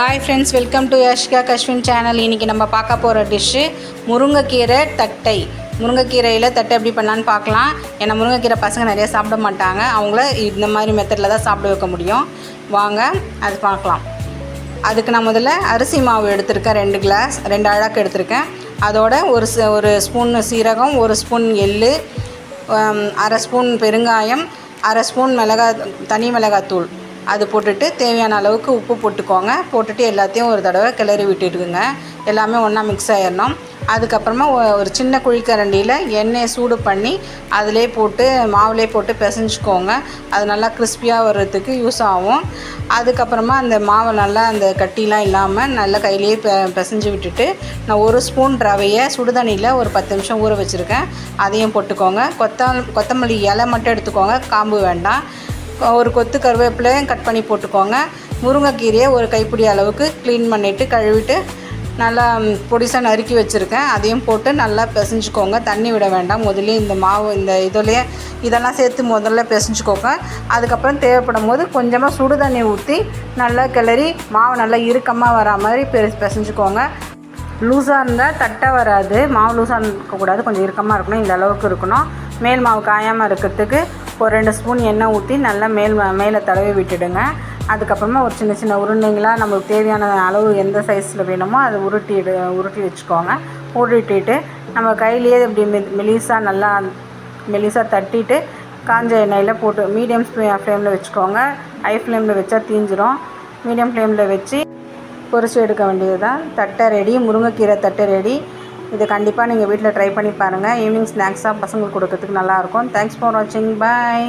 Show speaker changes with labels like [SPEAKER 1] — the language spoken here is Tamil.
[SPEAKER 1] Hi friends welcome to Yashka Kashvin channel இன்றைக்கி நம்ம பார்க்க போகிற டிஷ்ஷு முருங்கைக்கீரை தட்டை. முருங்கைக்கீரையில் தட்டை எப்படி பண்ணலான்னு பார்க்கலாம். ஏன்னா முருங்கைக்கீரை பசங்க நிறைய சாப்பிட மாட்டாங்க. அவங்கள இந்த மாதிரி மெத்தடில் தான் சாப்பிட வைக்க முடியும். வாங்க அது பார்க்கலாம். அதுக்கு நான் முதல்ல அரிசி மாவு எடுத்திருக்கேன் ரெண்டு கிளாஸ் ரெண்டு அழாக்கு எடுத்திருக்கேன். அதோட ஒரு ச- ஒரு ஸ்பூன் சீரகம் ஒரு ஸ்பூன் எள்ளு அரை ஸ்பூன் பெருங்காயம் அரை ஸ்பூன் மிளகா தனி மிளகாத்தூள் அது போட்டுட்டு தேவையான அளவுக்கு உப்பு போட்டுக்கோங்க. போட்டுட்டு எல்லாத்தையும் ஒரு தடவை கிளறி விட்டுடுங்க. எல்லாமே ஒன்றா மிக்ஸ் ஆயிடணும் அதுக்கப்புறமா ஒரு சின்ன குழிக்கரண்டியில் எண்ணெயை சூடு பண்ணி அதிலே போட்டு மாவுலே போட்டு பிசைஞ்சுக்கோங்க. அது நல்லா கிறிஸ்பியாக வர்றதுக்கு யூஸ் ஆகும். அதுக்கப்புறமா அந்த மாவை நல்லா அந்த கட்டிலாம் இல்லாமல் நல்லா கையிலேயே பெ பிசைஞ்சு விட்டுட்டு நான் ஒரு ஸ்பூன் ரவையை சுடுதண்ணியில் ஒரு பத்து நிமிஷம் ஊற வச்சுருக்கேன். அதையும் போட்டுக்கோங்க. கொத்த கொத்தமல்லி இலை மட்டும் எடுத்துக்கோங்க. காம்பு வேண்டாம். ஒரு கொத்து கருவேப்பிலையும் கட் பண்ணி போட்டுக்கோங்க. முருங்கைக்கீரையை ஒரு கைப்பிடி அளவுக்கு க்ளீன் பண்ணிவிட்டு கழுவிட்டு நல்லா பொடிசாக நறுக்கி வச்சுருக்கேன். அதையும் போட்டு நல்லா பிசைஞ்சுக்கோங்க. தண்ணி விட வேண்டாம். முதல்ல இந்த மாவு இந்த இதுலேயே இதெல்லாம் சேர்த்து முதல்ல பிசைஞ்சுக்கோங்க. அதுக்கப்புறம் தேவைப்படும் போது கொஞ்சமாக சுடு தண்ணி ஊற்றி நல்லா கிளறி மாவு நல்லா இறுக்கமாக வரா மாதிரி பெரு பிசைஞ்சுக்கோங்க. லூஸாக இருந்தால் தட்டை வராது. மாவு லூஸாக இருக்கக்கூடாது. கொஞ்சம் இறுக்கமாக இருக்கணும். இந்த அளவுக்கு இருக்கணும். மேல் மாவு காயாமல் இருக்கிறதுக்கு ஒரு ரெண்டு ஸ்பூன் எண்ணெய் ஊற்றி நல்லா மேல் மேலே தடவி விட்டுடுங்க. அதுக்கப்புறமா ஒரு சின்ன சின்ன உருண்டைங்களாக நம்மளுக்கு தேவையான அளவு எந்த சைஸில் வேணுமோ அதை உருட்டி உருட்டி வச்சுக்கோங்க. உருட்டிட்டு நம்ம கையிலேயே இப்படி மெ- நல்லா மெலிசாக தட்டிட்டு காஞ்ச எண்ணெயில் போட்டு மீடியம் ஃப்ளேமில் வச்சுக்கோங்க. ஹை ஃப்ளேமில் வச்சா தீஞ்சிரும். மீடியம் ஃப்ளேமில் வச்சு பொரிச்சு எடுக்க வேண்டியது தான் தட்டை ரெடி முருங்கைக்கீரை தட்டை ரெடி இது கண்டிப்பாக நீங்கள் வீட்டில் ட்ரை பண்ணி பாருங்கள் ஈவினிங் ஸ்நாக்ஸாக பசங்களுக்கு கொடுக்கறதுக்கு நல்லாயிருக்கும். தேங்க்ஸ் ஃபார் வாட்சிங் பாய்